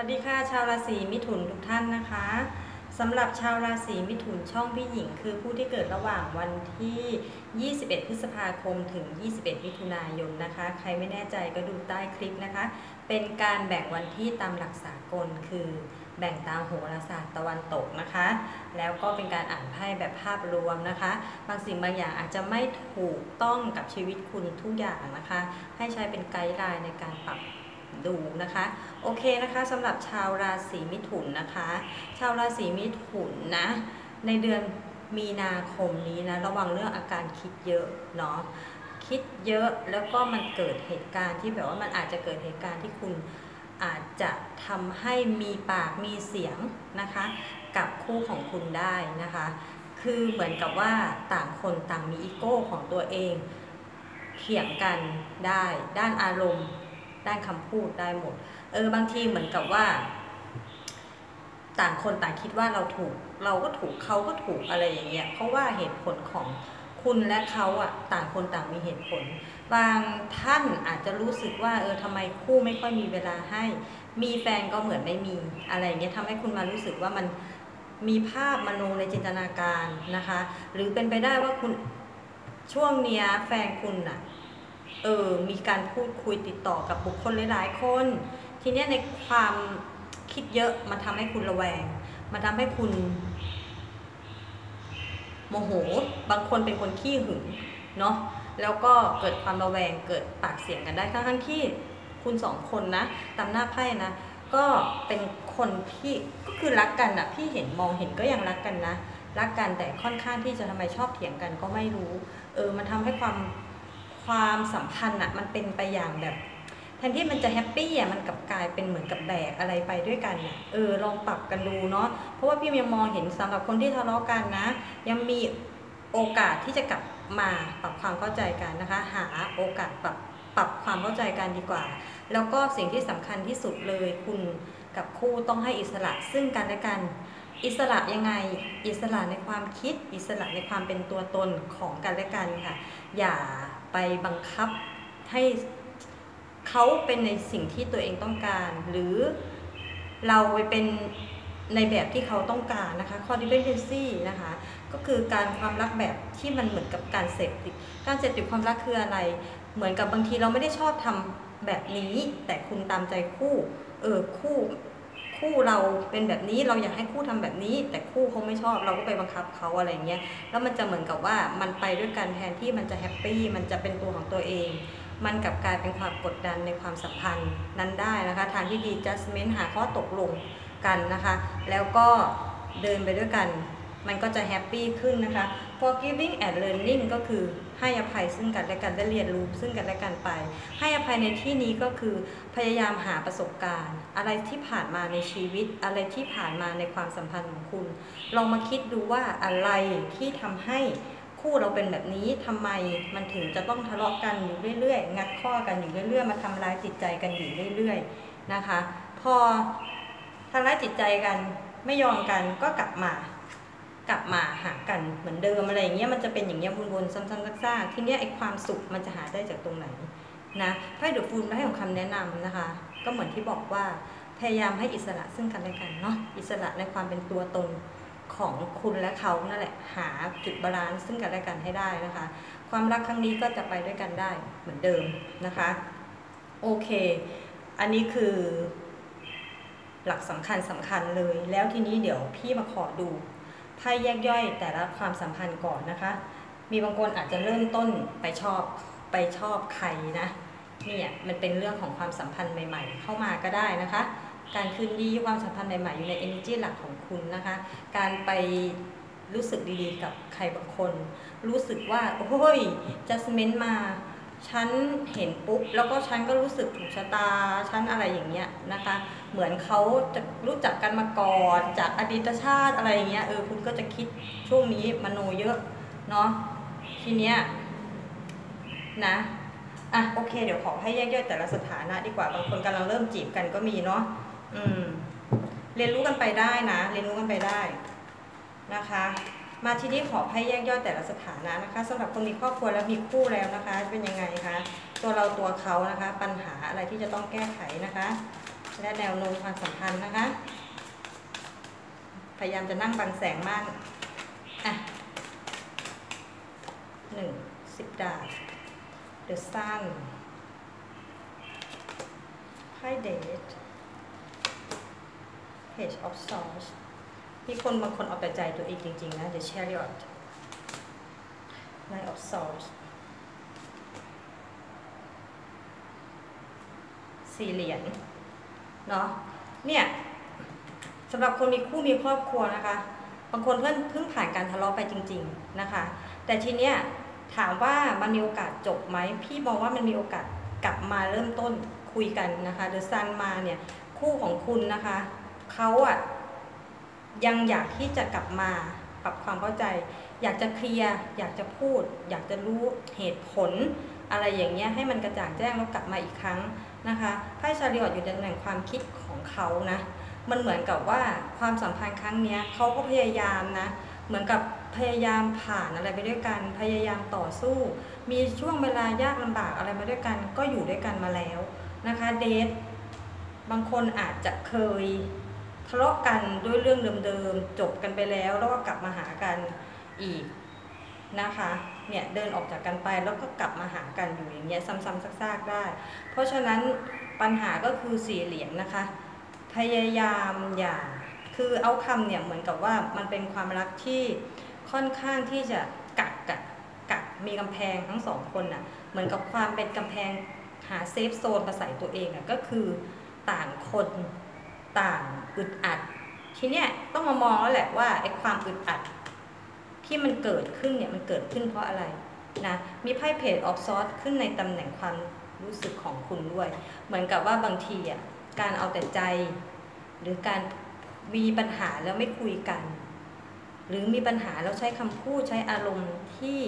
วัสดีค่ะชาวราศีมิถุนทุกท่านนะคะสำหรับชาวราศีมิถุนช่องพี่หญิง คือผู้ที่เกิดระหว่างวันที่ 21 พฤษภาคมถึง 21 มิถุนายนนะคะ ใครไม่แน่ใจก็ดูใต้คลิปนะคะ เป็นการแบ่งวันที่ตามหลักสากลคือแบ่งตามโหราศาสตร์ตะวันตกนะคะ แล้วก็เป็นการอ่านไพ่แบบภาพรวมนะคะ บางสิ่งบางอย่างอาจจะไม่ถูกต้องกับชีวิตคุณทุกอย่างนะคะ ให้ใช้เป็นไกด์ไลน์ในการปรับ ดูนะคะโอเคนะคะสำหรับชาวราศีมิถุนนะคะ ชาวราศีมิถุนนะ ในเดือนมีนาคมนี้นะระวังเรื่องอาการคิดเยอะเนาะคิดเยอะแล้วก็มันเกิดเหตุการณ์ที่แบบว่ามันอาจจะเกิดเหตุการณ์ที่คุณอาจจะทำให้มีปากมีเสียงนะคะ กับคู่ของคุณได้นะคะ คือเหมือนกับว่าต่างคนต่างมีอีโก้ของตัวเองเถียงกันได้ด้านอารมณ์ ด้านคำพูดได้หมด เออบางทีเหมือนกับว่า ต่างคนต่างคิดว่าเราถูก เราก็ถูกเขาก็ถูกอะไรอย่างเงี้ยเพราะว่าเหตุผลของคุณและเขาอะต่างคนต่างมีเหตุผล บางท่านอาจจะรู้สึกว่าเออทำไมคู่ไม่ค่อยมีเวลาให้ มีแฟนก็เหมือนไม่มีอะไรอย่างเงี้ยทำให้คุณมารู้สึกว่ามันมีภาพมโนในจินตนาการนะคะ หรือเป็นไปได้ว่าคุณช่วงเนี้ยแฟนคุณอะ เออมีการพูดคุยติดต่อกับบุคคลหลายๆคน ทีเนี้ยในความคิดเยอะมันทำให้คุณระแวง มันทำให้คุณโมโห บางคนเป็นคนขี้หึงเนาะแล้วก็เกิดความระแวงเกิดปากเสียงกันได้ทั้งทั้งที่คุณสองคนนะตามหน้าไพ่นะก็เป็นคนที่ก็คือรักกันอะพี่เห็นมองเห็นก็ยังรักกันนะ รักกันแต่ค่อนข้างที่จะทำไมชอบเถียงกันก็ไม่รู้ เออมันทำให้ความ ความสัมพันธ์อะมันเป็นไปอย่างแบบแทนที่มันจะแฮปปี้อะมันกลับกลายเป็นเหมือนกับแบกอะไรไปด้วยกันอะเออลองปรับกันดูเนาะเพราะว่าพี่ยังมองเห็นสำหรับคนที่ทะเลาะกันนะ ยังมีโอกาสที่จะกลับมาปรับความเข้าใจกันนะคะ หาโอกาสปรับปรับความเข้าใจกันดีกว่า แล้วก็สิ่งที่สำคัญที่สุดเลยคุณกับคู่ต้องให้อิสระซึ่งกันและกัน อิสระยังไงอิสระในความคิดอิสระในความเป็นตัวตนของกันและกันค่ะ อย่า ไปบังคับให้เขาเป็นในสิ่งที่ตัวเองต้องการ หรือเราไปเป็นในแบบที่เขาต้องการนะคะ codependency นะคะ ก็คือการความรักแบบที่มันเหมือนกับการเสพติด การเสพติดความรักคืออะไร เหมือนกับบางทีเราไม่ได้ชอบทำแบบนี้ แต่คุณตามใจคู่ เออคู่ คู่เราเป็นแบบนี้เราอยากให้คู่ทำแบบนี้ แต่คู่เขาไม่ชอบเราก็ไปบังคับเขาอะไรเงี้ยแล้วมันจะเหมือนกับว่ามันไปด้วยกันแทนที่มันจะแฮปปี้มันจะเป็นตัวของตัวเอง มันกลับกลายเป็นความกดดันในความสัมพันธ์นั้นได้นะคะ ทางที่ดี adjustment หาข้อตกลงกันนะคะ แล้วก็เดินไปด้วยกัน มันก็จะแฮปปี้ขึ้นนะคะ forgiving and learning ก็คือให้อภัยซึ่งกันและกันได้เรียนรู้ซึ่งกันและกันไป ให้อภัยในที่นี้ก็คือพยายามหาประสบการณ์ อะไรที่ผ่านมาในชีวิต อะไรที่ผ่านมาในความสัมพันธ์ของคุณ ลองมาคิดดูว่าอะไรที่ทำให้คู่เราเป็นแบบนี้ทำไมมันถึงจะต้องทะเลาะกันอยู่เรื่อยๆ งัดข้อกันอยู่เรื่อยๆ มาทำร้ายจิตใจกันอยู่เรื่อยๆนะคะ พอทำร้ายจิตใจกันไม่ยอมกันก็กลับมา กลับมาหากันเหมือนเดิมอะไรอย่างเงี้ยมันจะเป็นอย่างเงี้ยวนๆซ้ำๆซากๆทีเนี้ยไอ้ความสุขมันจะหาได้จากตรงไหนนะไพ่เดอะฟูลให้ของคำแนะนำนะคะ ก็เหมือนที่บอกว่าพยายามให้อิสระซึ่งกันและกันเนาะอิสระในความเป็นตัวตนของคุณและเขานั่นแหละหาจุดบาลานซ์ซึ่งกันและกันให้ได้นะคะ ความรักครั้งนี้ก็จะไปด้วยกันได้เหมือนเดิมนะคะโอเค อันนี้คือหลักสำคัญสำคัญเลย แล้วทีนี้เดี๋ยวพี่มาขอดู ไพ่แยกย่อยแต่ละความสัมพันธ์ก่อนนะคะ มีบางคนอาจจะเริ่มต้นไปชอบไปชอบใครนะ เนี่ยมันเป็นเรื่องของความสัมพันธ์ใหม่ ๆ เข้ามาก็ได้นะคะ การคืนดีความสัมพันธ์ใหม่ๆอยู่ใน energy หลักของคุณนะคะ การไปรู้สึกดีๆกับใครบางคน รู้สึกว่าโอ้ย judgment มา ฉันเห็นปุ๊บแล้วก็ฉันก็รู้สึกถูกชะตาฉันอะไรอย่างเงี้ยนะคะ เหมือนเขาจะรู้จักกันมาก่อนจากอดีตชาติอะไรอย่างเงี้ยเออคุณก็จะคิดช่วงนี้มโนเยอะเนาะทีเนี้ยนะอะโอเค เดี๋ยวขอให้แยกย่อยแต่ละสถานะดีกว่าบางคนกำลังเริ่มจีบกันก็มีเนาะอืม เรียนรู้กันไปได้นะ เรียนรู้กันไปได้นะคะ มาทีนี้ขอให้แยกย่อยแต่ละสถานะนะคะสำหรับคนมีครอบครัวและมีคู่แล้วนะคะ เป็นยังไงคะตัวเราตัวเขานะคะ ปัญหาอะไรที่จะต้องแก้ไขนะคะ และแนวโน้มความสัมพันธ์นะคะ พยายามจะนั่งบังแสงมากอะหนึ่งสิบดาบ The Sun ไพ่เดท Page of Swords มีคนบางคนเอาแต่ใจตัวเองจริงๆนะ The Chariot Knight of Swords สี่เหรียญเนาะเนี่ยสำหรับคนมีคู่มีครอบครัวนะคะ บางคนเพิ่งเพิ่งผ่านการทะเลาะไปจริง ๆนะคะ แต่ทีเนี้ยถามว่ามันมีโอกาสจบไหมพี่มองว่ามันมีโอกาสกลับมาเริ่มต้นคุยกันนะคะเดอะซันมาเนี่ยคู่ของคุณนะคะเขาอะ ยังอยากที่จะกลับมาปรับความเข้าใจ อยากจะเคลียร์อยากจะพูด อยากจะรู้เหตุผล อะไรอย่างเงี้ยให้มันกระจ่างแจ้งแล้วกลับมาอีกครั้งนะคะไพ่ชาริออตอยู่ในตำแหน่งความคิดของเขานะมันเหมือนกับว่าความสัมพันธ์ครั้งเนี้ยเขาก็พยายามนะเหมือนกับพยายามผ่านอะไรไปด้วยกัน พยายามต่อสู้ มีช่วงเวลายากลำบากอะไรมาด้วยกัน ก็อยู่ด้วยกันมาแล้วนะคะ เดทบางคนอาจจะเคย ทะเลาะกันด้วยเรื่องเดิมๆจบกันไปแล้ว แล้วก็กลับมาหากันอีกนะคะเนี่ยเดินออกจากกันไปแล้วก็กลับมาหากันอยู่อย่างเงี้ยซ้ำๆซากๆได้ เพราะฉะนั้นปัญหาก็คือสี่เหรียญนะคะ พยายามอย่าคือเอาคำเนี่ยเหมือนกับว่ามันเป็นความรักที่ค่อนข้างที่จะกักกะกักมีกำแพงทั้งสองคนน่ะเหมือนกับความเป็นกำแพงหาเซฟโซนมาใส่ตัวเองอะก็คือต่างคนต่าง อึดอัด ทีเนี้ยต้องมามองแล้วแหละว่าไอ้ความอึดอัด ที่มันเกิดขึ้นเนี่ยมันเกิดขึ้นเพราะอะไรนะมีไพ่เพจออฟซอสขึ้นในตำแหน่งความรู้สึกของคุณด้วย เหมือนกับว่าบางทีอะการเอาแต่ใจ หรือการมีปัญหาแล้วไม่คุยกัน หรือมีปัญหาแล้วใช้คำพูดใช้อารมณ์ที่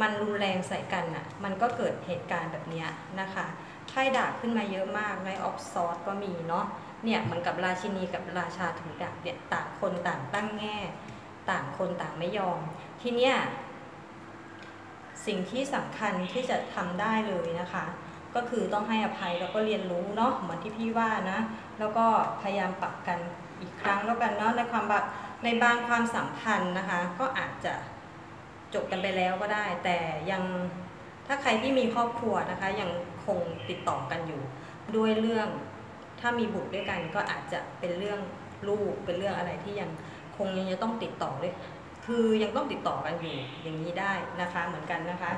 มันรุนแรงใส่กันน่ะ มันก็เกิดเหตุการณ์แบบนี้นะคะไพ่ด่าขึ้นมาเยอะมากในออฟซอสก็มีเนาะ เนี่ยเหมือนกับราชินีกับราชาถือดาบเนี่ยต่างคนต่างตั้งแง่ ต่างคนต่างไม่ยอม ทีเนี้ยสิ่งที่สำคัญที่จะทำได้เลยนะคะ ก็คือต้องให้อภัยแล้วก็เรียนรู้เนาะเหมือนที่พี่ว่านะ แล้วก็พยายามปรับกันอีกครั้งแล้วกันเนาะในความแบบในบางความสัมพันธ์นะคะ ก็อาจจะจบกันไปแล้วก็ได้ แต่ยังถ้าใครที่มีครอบครัวนะคะ ยังคงติดต่อกันอยู่ด้วยเรื่อง ถ้ามีบุตรด้วยกันก็อาจจะเป็นเรื่องลูกเป็นเรื่องอะไรที่ยังคงยังจะต้องติดต่อด้วย คือยังต้องติดต่อกันอยู่อย่างนี้ได้นะคะเหมือนกันนะคะ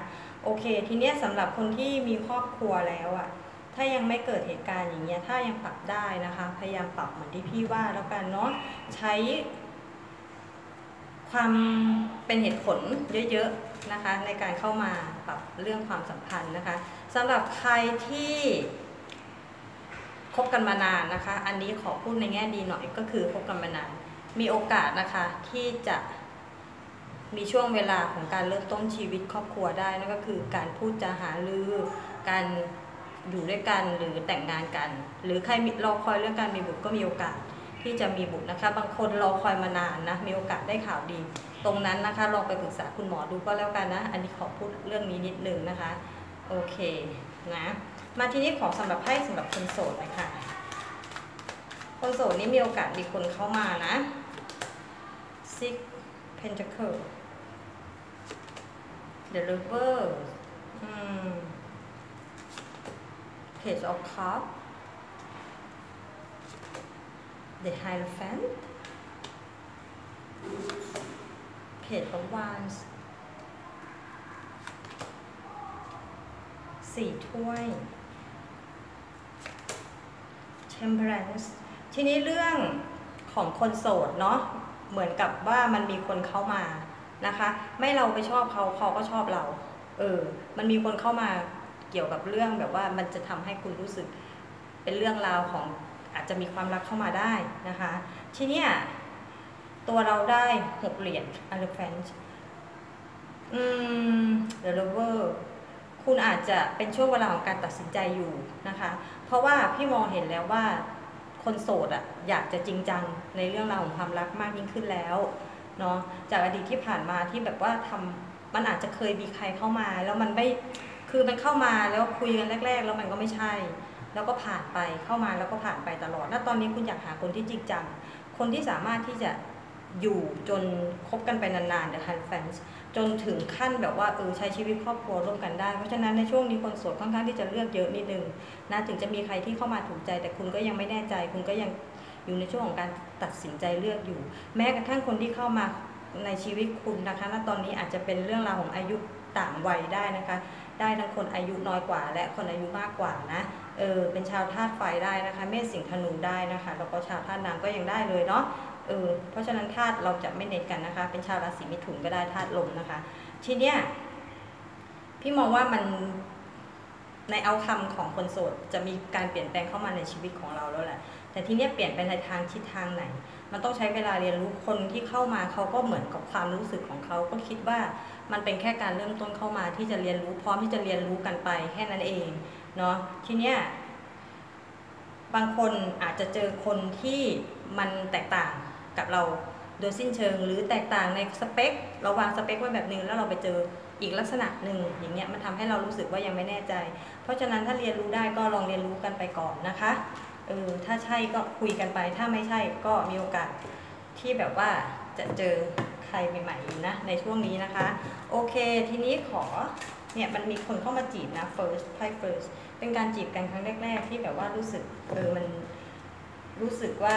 โอเค ทีเนี้ยสำหรับคนที่มีครอบครัวแล้วอะถ้ายังไม่เกิดเหตุการณ์อย่างเงี้ยถ้ายังปรับได้นะคะ พยายามปรับเหมือนที่พี่ว่าแล้วกันเนาะใช้ ความเป็นเหตุผลเยอะๆนะคะ ในการเข้ามาปรับเรื่องความสัมพันธ์นะคะสำหรับใครที่ คบกันมานานนะคะ อันนี้ขอพูดในแง่ดีหน่อยก็คือคบกันมานาน มีโอกาสนะคะที่จะมีช่วงเวลาของการเริ่มต้นชีวิตครอบครัวได้นั่นก็คือการพูดจาหารือการอยู่ด้วยกันหรือแต่งงานกัน หรือใครรอคอยเรื่องการมีบุตรก็มีโอกาสที่จะมีบุตรนะคะ บางคนรอคอยมานานนะมีโอกาสได้ข่าวดี ตรงนั้นนะคะลองไปปรึกษาคุณหมอดูก็แล้วกันนะ อันนี้ขอพูดเรื่องนี้นิดนึงนะคะ โอเคนะ มาทีนี้ขอสำหรับให้สำหรับคนโสดนะคะคนโสดนี้มีโอกาสมีคนเข้ามานะ six pentacle the lover page of cup the hierophant page of wands สี่ถ้วย temperance ทีนี้เรื่องของคนโสดเนาะเหมือนกับว่ามันมีคนเข้ามานะคะ ไม่เราไปชอบเขาเขาก็ชอบเรา เออ มันมีคนเข้ามาเกี่ยวกับเรื่องแบบว่ามันจะทำให้คุณรู้สึกเป็นเรื่องราวของอาจจะมีความรักเข้ามาได้นะคะ ทีเนี้ยตัวเราได้หกเหรียญ elephant อืม the lover คุณอาจจะเป็นช่วงเวลาของการตัดสินใจอยู่นะคะ เพราะว่าพี่มองเห็นแล้วว่าคนโสดอะอยากจะจริงจังในเรื่องราวของความรักมากยิ่งขึ้นแล้วเนาะจากอดีตที่ผ่านมาที่แบบว่าทำมันอาจจะเคยมีใครเข้ามา แล้วมันไม่คือมันเข้ามาแล้วคุยกันแรก ๆ แล้วมันก็ไม่ใช่ แล้วก็ผ่านไปเข้ามาแล้วก็ผ่านไปตลอด แล้วตอนนี้คุณอยากหาคนที่จริงจังคนที่สามารถที่จะ อยู่จนคบกันไปนานๆ The Han Fans จนถึงขั้นแบบว่าเออใช้ชีวิตครอบครัวร่วมกันได้ เพราะฉะนั้นในช่วงนี้คนโสดค่อนข้างที่จะเลือกเยอะนิดนึงนะถึงจะมีใครที่เข้ามาถูกใจ แต่คุณก็ยังไม่แน่ใจ คุณก็ยังอยู่ในช่วงของการตัดสินใจเลือกอยู่ แม้กระทั่งคนที่เข้ามาในชีวิตคุณนะคะณตอนนี้อาจจะเป็นเรื่องราวของอายุต่างวัยได้นะคะ ได้ทั้งคนอายุน้อยกว่า และคนอายุมากกว่านะเออเป็นชาวธาตุไฟได้นะคะ เมษสิงห์ธนูได้นะคะแล้วก็ชาวธาตุน้ำก็ยังได้เลยเนาะ เออเพราะฉะนั้นธาตุเราจะไม่เน้นกันนะคะ เป็นชาวราศีมิถุนก็ได้ธาตุลมนะคะ ทีเนี้ยพี่มองว่ามันในเอาคำของคนโสดจะมีการเปลี่ยนแปลงเข้ามาในชีวิตของเราแล้วแหละ แต่ทีเนี้ยเปลี่ยนไปในทางทิศทางไหน มันต้องใช้เวลาเรียนรู้คนที่เข้ามาเขาก็เหมือนกับความรู้สึกของเขาก็คิดว่ามันเป็นแค่การเริ่มต้นเข้ามาที่จะเรียนรู้พร้อมที่จะเรียนรู้กันไปแค่นั้นเองเนาะทีเนี้ยบางคนอาจจะเจอคนที่มันแตกต่าง กับเราโดยสิ้นเชิง หรือแตกต่างในสเปค เราวางสเปคไว้แบบนึงแล้วเราไปเจออีกลักษณะหนึ่งอย่างเงี้ยมันทำให้เรารู้สึกว่ายังไม่แน่ใจ เพราะฉะนั้นถ้าเรียนรู้ได้ก็ลองเรียนรู้กันไปก่อนนะคะเออถ้าใช่ก็คุยกันไป ถ้าไม่ใช่ก็มีโอกาสที่แบบว่าจะเจอใครใหม่ๆนะในช่วงนี้นะคะ โอเค ทีนี้ขอเนี่ยมันมีคนเข้ามาจีบนะ first ไพ่ first เป็นการจีบกันครั้งแรก ๆ ที่แบบว่ารู้สึกเออมันรู้สึกว่า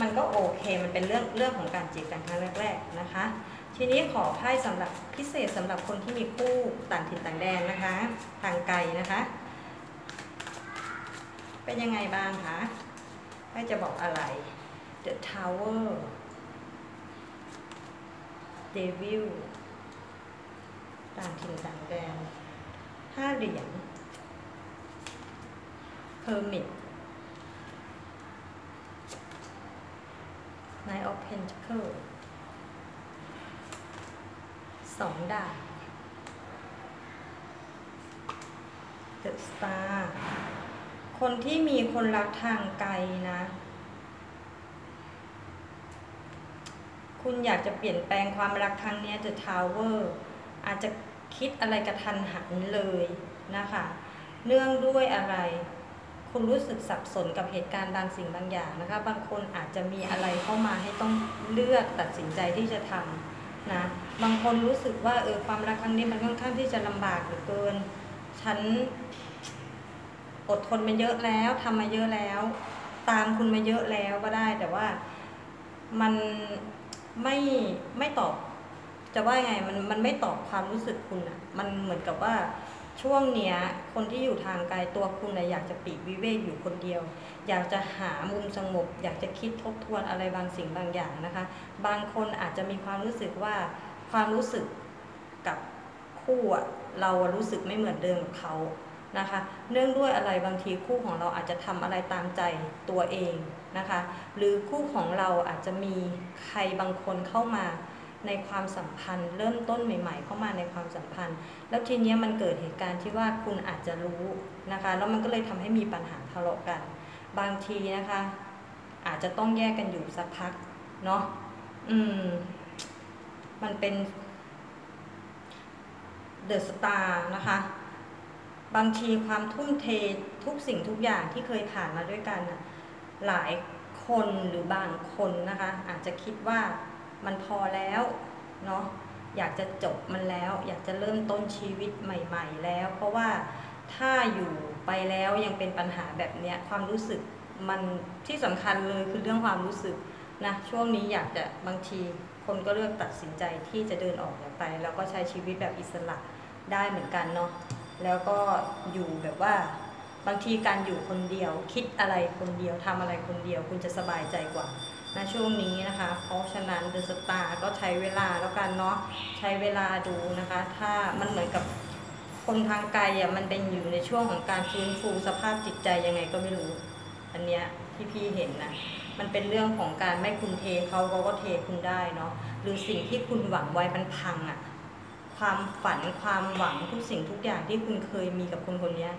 มันก็โอเค มันเป็นเรื่องเรื่องของการจีบกันครั้งแรก ๆ นะคะ ทีนี้ขอไพ่สำหรับพิเศษสำหรับคนที่มีคู่ต่างถิ่นต่างแดนนะคะ ทางไกลนะคะ เป็นยังไงบ้างคะไพ่จะบอกอะไร The Tower Devil ต่างถิ่นต่างแดนห้าเหรียญ Hermit Pentacles สองดาบ The Star คนที่มีคนรักทางไกลนะ คุณอยากจะเปลี่ยนแปลงความรักครั้งนี้ The Tower อาจจะคิดอะไรกระทันหันเลยนะคะ เนื่องด้วยอะไร คุณรู้สึกสับสนกับเหตุการณ์บางสิ่งบางอย่างนะคะ บางคนอาจจะมีอะไรเข้ามาให้ต้องเลือกตัดสินใจที่จะทำนะบางคนรู้สึกว่าเออความรักครั้งนี้มันค่อนข้างที่จะลำบากเหลือเกิน ฉันอดทนมาเยอะแล้วทำมาเยอะแล้ว ตามคุณมาเยอะแล้วก็ได้ แต่ว่ามันไม่ไม่ตอบ จะว่าไงมันมันไม่ตอบความรู้สึกคุณอะมันเหมือนกับว่า ช่วงเนี้ยคนที่อยู่ทางไกลตัวคุณนะอยากจะปีกวิเวกอยู่คนเดียว อยากจะหามุมสงบ อยากจะคิดทบทวนอะไรบางสิ่งบางอย่างนะคะ บางคนอาจจะมีความรู้สึกว่าความรู้สึกกับคู่เราอะรู้สึกไม่เหมือนเดิมกับเขานะคะ เนื่องด้วยอะไรบางทีคู่ของเราอาจจะทำอะไรตามใจตัวเองนะคะ หรือคู่ของเราอาจจะมีใครบางคนเข้ามา ในความสัมพันธ์ เริ่มต้นใหม่ ๆ เข้ามาในความสัมพันธ์ แล้วทีเนี้ยมันเกิดเหตุการณ์ที่ว่าคุณอาจจะรู้นะคะแล้วมันก็เลยทำให้มีปัญหาทะเลาะกัน บางทีนะคะ อาจจะต้องแยกกันอยู่สักพักเนาะอืม มันเป็นเดอะสตาร์นะคะ บางทีความทุ่มเททุกสิ่งทุกอย่างที่เคยผ่านมาด้วยกันหลายคนหรือบางคนนะคะ อาจจะคิดว่า มันพอแล้วเนาะอยากจะจบมันแล้ว อยากจะเริ่มต้นชีวิตใหม่ ๆ แล้ว เพราะว่าถ้าอยู่ไปแล้วยังเป็นปัญหาแบบเนี้ยความรู้สึกมันที่สำคัญเลยคือเรื่องความรู้สึกนะช่วงนี้อยากจะบางทีคนก็เลือกตัดสินใจที่จะเดินออกจากไป แล้วก็ใช้ชีวิตแบบอิสระได้เหมือนกันเนาะแล้วก็อยู่แบบว่าบางทีการอยู่คนเดียว คิดอะไรคนเดียวทำอะไรคนเดียว คุณจะสบายใจกว่า ณช่วงนี้นะคะ เพราะฉะนั้นเดอะสตาร์ก็ใช้เวลาแล้วกันเนาะใช้เวลาดูนะคะ ถ้ามันเหมือนกับคนทางไกลอะมันเป็นอยู่ในช่วงของการฟื้นฟูสภาพจิตใจยังไงก็ไม่รู้ อันเนี้ยที่พี่เห็นนะมันเป็นเรื่องของการไม่คุณเทเขาเขาก็เทคุณได้เนาะหรือสิ่งที่คุณหวังไว้มันพังอะความฝันความหวังทุกสิ่งทุกอย่างที่คุณเคยมีกับคนคนนี้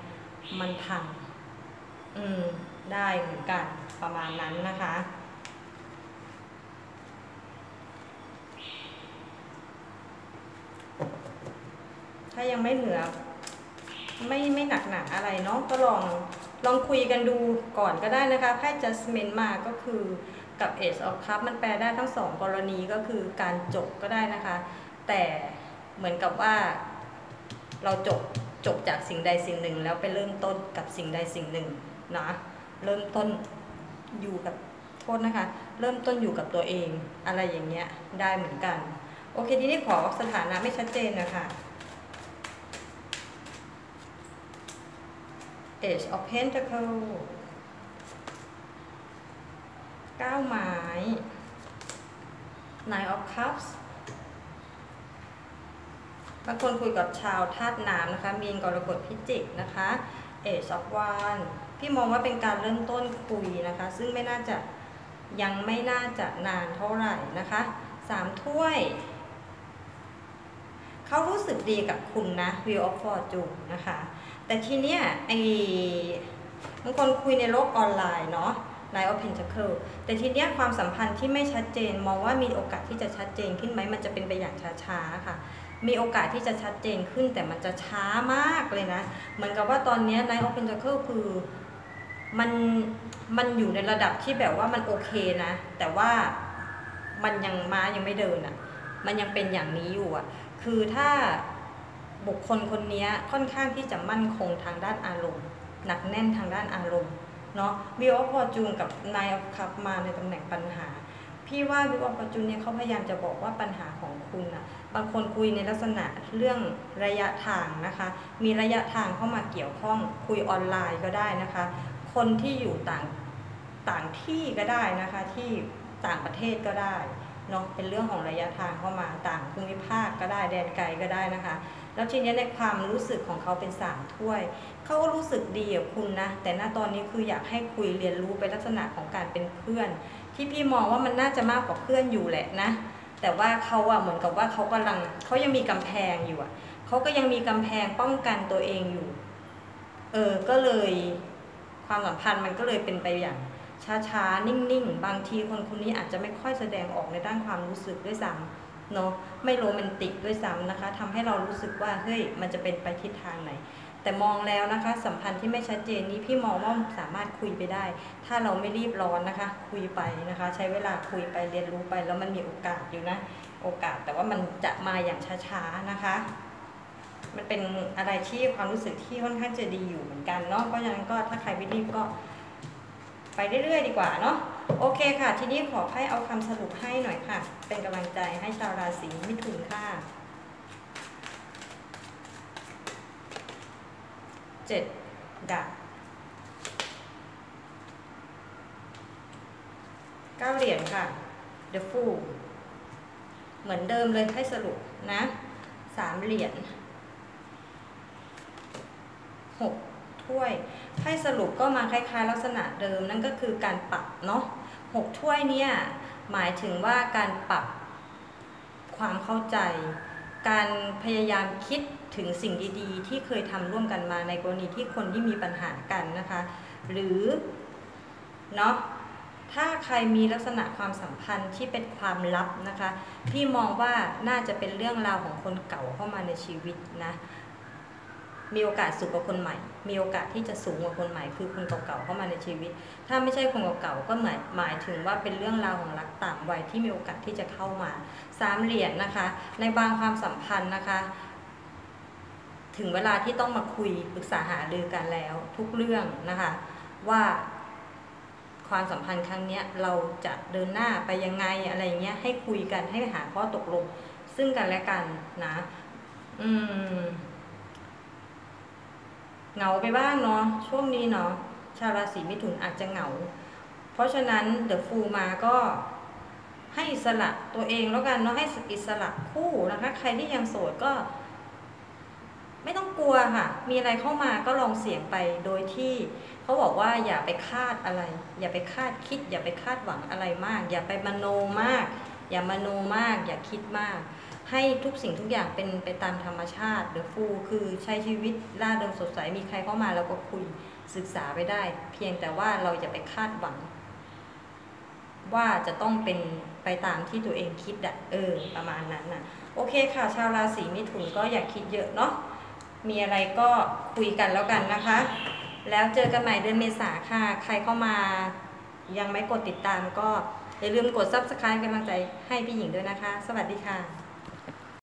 มันพัง อืม ได้เหมือนกันประมาณนั้นนะคะ ถ้ายังไม่เหนือ ไม่ไม่หนักหนาอะไรเนาะก็ลองลองคุยกันดูก่อนก็ได้นะคะไพ่ Judgment มาก็คือกับ Ace of Cup มันแปลได้ทั้งสองกรณีก็คือการจบก็ได้นะคะ แต่เหมือนกับว่าเราจบจบจากสิ่งใดสิ่งหนึ่ง แล้วไปเริ่มต้นกับสิ่งใดสิ่งหนึ่งนะเริ่มต้นอยู่กับโทษนะคะ เริ่มต้นอยู่กับตัวเอง อะไรอย่างเงี้ยได้เหมือนกัน โอเคทีนี้ขอสถานะไม่ชัดเจนนะคะ Age of Pentacle เก้าไม้ Nine of Cups บางคนคุยกับชาวธาตุน้ำนะคะ มีนกรกฎพิจิกนะคะ Age of One พี่มองว่าเป็นการเริ่มต้นคุยนะคะ ซึ่งไม่น่าจะยังไม่น่าจะนานเท่าไหร่นะคะสามถ้วย เขารู้สึกดีกับคุณนะ Wheel of Fortune นะคะ แต่ทีเนี้ยไอ้บางคนคุยในโลกออนไลน์เนาะ Nine of Pentacle แต่ทีเนี้ยความสัมพันธ์ที่ไม่ชัดเจนมองว่ามีโอกาสที่จะชัดเจนขึ้นไหมมันจะเป็นไปอย่างช้าๆค่ะ มีโอกาสที่จะชัดเจนขึ้นแต่มันจะช้ามากเลยนะ เหมือนกับว่าตอนเนี้ย Nine of Pentacle คือมันมันอยู่ในระดับที่แบบว่ามันโอเคนะ แต่ว่ามันยังม้ายังไม่เดินอะ่ะ มันยังเป็นอย่างนี้อยู่อะ่ะ คือถ้าบุคคลคนนี้ค่อนข้างที่จะมั่นคงทางด้านอารมณ์ หนักแน่นทางด้านอารมณ์เนาะวิวออฟฟอร์จูนกับนายคับมาในตำแหน่งปัญหา พี่ว่าวิวออฟฟอร์จูนเนี่ยเขาพยายามจะบอกว่าปัญหาของคุณอะบางคนคุยในลักษณะเรื่องระยะทางนะคะ มีระยะทางเข้ามาเกี่ยวข้องคุยออนไลน์ก็ได้นะคะ คนที่อยู่ต่างต่างที่ก็ได้นะคะที่ต่างประเทศก็ได้ เนาะเป็นเรื่องของระยะทางเข้ามาต่างภูมิภาคก็ได้แดนไกลก็ได้นะคะ แล้วทีนี้ในความรู้สึกของเขาเป็นสามถ้วยเขาก็รู้สึกดีกับคุณนะ แต่ณตอนนี้คืออยากให้คุยเรียนรู้ไปลักษณะของการเป็นเพื่อน ที่พี่มองว่ามันน่าจะมากกว่าเพื่อนอยู่แหละนะแต่ว่าเขาอะเหมือนกับว่าเขากำลังเขายังมีกำแพงอยู่อะเขาก็ยังมีกำแพงป้องกันตัวเองอยู่ เออก็เลยความสัมพันธ์มันก็เลยเป็นไปอย่าง ช้าๆ นิ่งๆ บางทีคนคนนี้อาจจะไม่ค่อยแสดงออกในด้านความรู้สึกด้วยซ้ำเนาะไม่โรแมนติกด้วยซ้ำนะคะทำให้เรารู้สึกว่าเฮ้ยมันจะเป็นไปทิศทางไหน แต่มองแล้วนะคะ สัมพันธ์ที่ไม่ชัดเจนนี้พี่มองว่าสามารถคุยไปได้ ถ้าเราไม่รีบร้อนนะคะ คุยไปนะคะ ใช้เวลาคุยไปเรียนรู้ไป แล้วมันมีโอกาสอยู่นะ โอกาสแต่ว่ามันจะมาอย่างช้าๆนะคะมันเป็นอะไรที่ความรู้สึกที่ค่อนข้างจะดีอยู่เหมือนกันเนาะเพราะฉะนั้นก็ถ้าใครไม่รีบก็ ไปเรื่อยๆ ดีกว่าเนาะโอเคค่ะ ทีนี้ขอให้เอาคำสรุปให้หน่อยค่ะ เป็นกำลังใจให้ชาวราศีมิถุนค่ะเจ็ดดาบเก้าเหรียญค่ะ The Fool เหมือนเดิมเลยให้สรุปนะสามเหรียญหกถ้วย ให้สรุปก็มาคล้ายๆ ลักษณะเดิมนั่นก็คือการปรับเนาะหกถ้วยเนี่ยหมายถึงว่าการปรับความเข้าใจ การพยายามคิดถึงสิ่งดีๆ ที่เคยทำร่วมกันมาในกรณีที่คนที่มีปัญหากันนะคะ หรือเนาะถ้าใครมีลักษณะความสัมพันธ์ที่เป็นความลับนะคะ พี่มองว่าน่าจะเป็นเรื่องราวของคนเก่าเข้ามาในชีวิตนะ มีโอกาสสูงกว่าคนใหม่ มีโอกาสที่จะสูงกว่าคนใหม่ คือคนเก่าๆเข้ามาในชีวิต ถ้าไม่ใช่คนเก่าๆก็หมายหมายถึงว่าเป็นเรื่องราวของรักต่างวัยที่มีโอกาสที่จะเข้ามาสามเหรียญนะคะ ในบางความสัมพันธ์นะคะ ถึงเวลาที่ต้องมาคุยปรึกษาหารือกันแล้ว ทุกเรื่องนะคะว่าความสัมพันธ์ครั้งนี้เราจะเดินหน้าไปยังไงอะไรเงี้ยให้คุยกันให้หาข้อตกลง ซึ่งกันและกันนะ อืม เหงาไปบ้างเนาะช่วงนี้เนาะชาวราศีมิถุนอาจจะเหงา เพราะฉะนั้นเดอะฟูมาก็ให้อิสระตัวเองแล้วกันเนาะให้อิสระคู่นะคะใครที่ยังโสดก็ ไม่ต้องกลัวค่ะ มีอะไรเข้ามาก็ลองเสี่ยงไปโดยที่เขาบอกว่าอย่าไปคาดอะไร อย่าไปคาดคิด อย่าไปคาดหวังอะไรมาก อย่าไปมโนมาก อย่ามโนมาก อย่าคิดมาก ให้ทุกสิ่งทุกอย่างเป็นไปตามธรรมชาติเดอะฟูคือใช้ชีวิตล่าเริงสดใสมีใครเข้ามาเราก็คุยศึกษาไปได้ เพียงแต่ว่าเราอย่าไปคาดหวัง ว่าจะต้องเป็นไปตามที่ตัวเองคิดอะเออ ประมาณนั้นน่ะ โอเคค่ะ ชาวราศีมิถุนก็อย่าคิดเยอะเนาะมีอะไรก็คุยกันแล้วกันนะคะ แล้วเจอกันใหม่เดือนเมษาค่ะ ใครเข้ามายังไม่กดติดตามก็อย่าลืมกด subscribe เป็นกำลังใจให้พี่หญิงด้วยนะคะ สวัสดีค่ะ